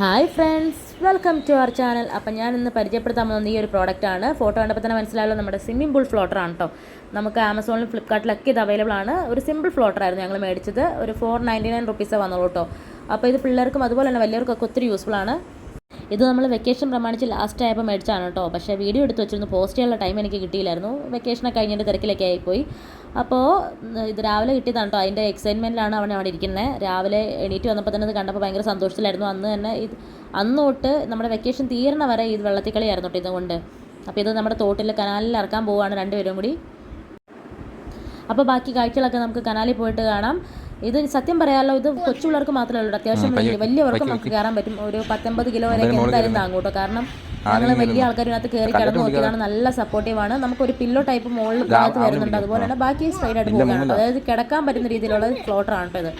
Hi friends welcome to our channel അപ്പം ഞാൻ ഇന്ന് പരിചയപ്പെടുത്താൻ പോകുന്നത് ഈ ഒരു പ്രോഡക്റ്റാണ് ഫോട്ടോ കണ്ടപ്പോൾ തന്നെ മനസ്സിലായല്ലോ നമ്മുടെ സ്വിമ്മിംഗ് പൂൾ ഫ്ലോട്ടറാണ് കേട്ടോ നമുക്ക് ആമസോണിലും ഫ്ലിപ്കാർട്ടിലൊക്കെ ഇത് അവൈലബിൾ ആണ്. ഒരു സിമ്പിൾ ഫ്ലോട്ടർ ആയിരുന്നു ഞങ്ങൾ മേടിച്ചത്. ഒരു ഫോർ നയന്റി നയൻ റുപ്പീസേ വന്നുള്ളൂ കേട്ടോ അപ്പോൾ ഇത് പിള്ളേർക്കും അതുപോലെ തന്നെ വലിയവർക്കൊക്കെ ഒത്തിരി യൂസ്ഫുൾ ആണ്. ഇത് നമ്മൾ വെക്കേഷൻ പ്രമാണിച്ച് ലാസ്റ്റ് ആയപ്പോൾ മേടിച്ചാണ് കേട്ടോ. പക്ഷേ വീഡിയോ എടുത്ത് വെച്ചിരുന്നു. പോസ്റ്റ് ചെയ്യാനുള്ള ടൈം എനിക്ക് കിട്ടിയില്ലായിരുന്നു. വെക്കേഷനൊക്കെ കഴിഞ്ഞിട്ട് തിരക്കിലൊക്കെ ആയിപ്പോയി. അപ്പോൾ ഇത് രാവിലെ കിട്ടിയതാണ് കേട്ടോ. അതിന്റെ എക്സൈറ്റ്മെന്റിലാണ് അവൻ അവിടെ ഇരിക്കുന്നത് രാവിലെ എണീറ്റ് വന്നപ്പോൾ തന്നെ ഇത് കണ്ടപ്പോൾ ഭയങ്കര സന്തോഷത്തിലായിരുന്നു. അന്ന് തന്നെ ഇത് അന്ന് തൊട്ട് നമ്മുടെ വെക്കേഷൻ തീരണ വരെ ഇത് വെള്ളത്തിക്കളിയായിരുന്നു കേട്ടോ ഇതുകൊണ്ട്. അപ്പോൾ ഇത് നമ്മുടെ തോട്ടിൽ കനാലിൽ ഇറക്കാൻ പോവുകയാണ് രണ്ടുപേരും കൂടി. അപ്പോൾ ബാക്കി കാഴ്ചകളൊക്കെ നമുക്ക് കനാലിൽ പോയിട്ട് കാണാം. ഇത് സത്യം പറയാമല്ലോ ഇത് കൊച്ചു പിള്ളേർക്ക് മാത്രമല്ല ഉള്ളൂ അത്യാവശ്യം വലിയ വലിയവർക്കും നമുക്ക് കയറാൻ പറ്റും. ഒരു പത്തൊമ്പത് കിലോ വരെ എന്തായാലും താങ്ങൂട്ടോ. കാരണം ഞങ്ങൾ വലിയ ആൾക്കാരിനകത്ത് കയറി കിടന്ന് നോക്കിയതാണ്. നല്ല സപ്പോർട്ടീവ് ആണ്. നമുക്ക് ഒരു പില്ലോ ടൈപ്പ് മുകളിൽ ഭാഗത്ത് വരുന്നുണ്ട്. അതുപോലെ തന്നെ ബാക്കി സ്ട്രൈറ്റ് ആയിട്ട് പോകുകയാണ് അതായത് കിടക്കാൻ പറ്റുന്ന രീതിയിലുള്ള ഫ്ലോട്ടർ ആണ് ഇത്.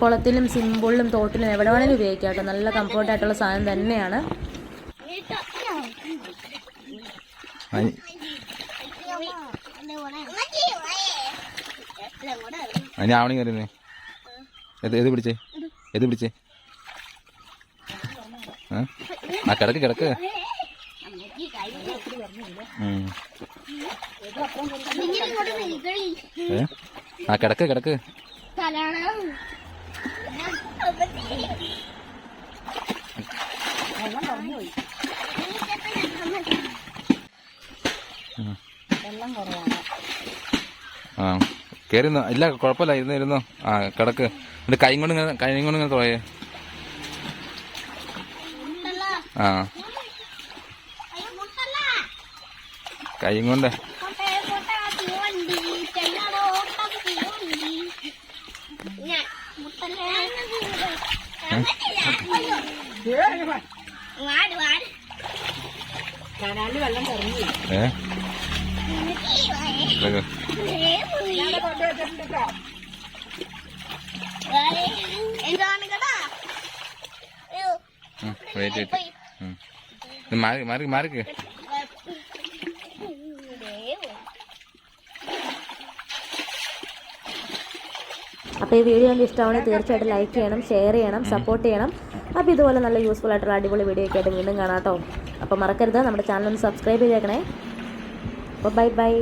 കുളത്തിലും സിമ്പിളിലും തോട്ടിലും എവിടെ വേണേലും ഉപയോഗിക്കാം കേട്ടോ നല്ല കംഫർട്ട് ആയിട്ടുള്ള സാധനം തന്നെയാണ്. അതിന് ആവണി കയറുന്നേ ഏത് ഏത് പിടിച്ചേ? ഏത് പിടിച്ചേ? ആ? കിടക്ക് കിടക്ക്? ആ കിടക്ക് കിടക്ക്. ആ. കയറി നിന്നോ. ഇല്ല കുഴപ്പമില്ല ഇരുന്നിരുന്നു ഇരുന്നോ. ആ കിടക്ക്. എന്നിട്ട് കൈ കൊണ്ട് ഇങ്ങനെ കൈ കൊണ്ട് ഇങ്ങനെ തുഴയേ ആ. കൈ കൊണ്ട്. ഏ? വെയിറ്റ് മാറി മാറി മാറിക്ക്. അപ്പോൾ ഈ വീഡിയോ നിങ്ങൾക്ക് ഇഷ്ടമാണെങ്കിൽ തീർച്ചയായിട്ടും ലൈക്ക് ചെയ്യണം ഷെയർ ചെയ്യണം സപ്പോർട്ട് ചെയ്യണം. അപ്പോൾ ഇതുപോലെ നല്ല യൂസ്ഫുൾ ആയിട്ടുള്ള അടിപൊളി വീഡിയോ ഒക്കെ ആയിട്ട് വീണ്ടും കാണാം കേട്ടോ. അപ്പോൾ മറക്കരുത് നമ്മുടെ ചാനൽ ഒന്ന് സബ്സ്ക്രൈബ് ചെയ്തേക്കണേ. അപ്പോൾ ബൈ ബൈ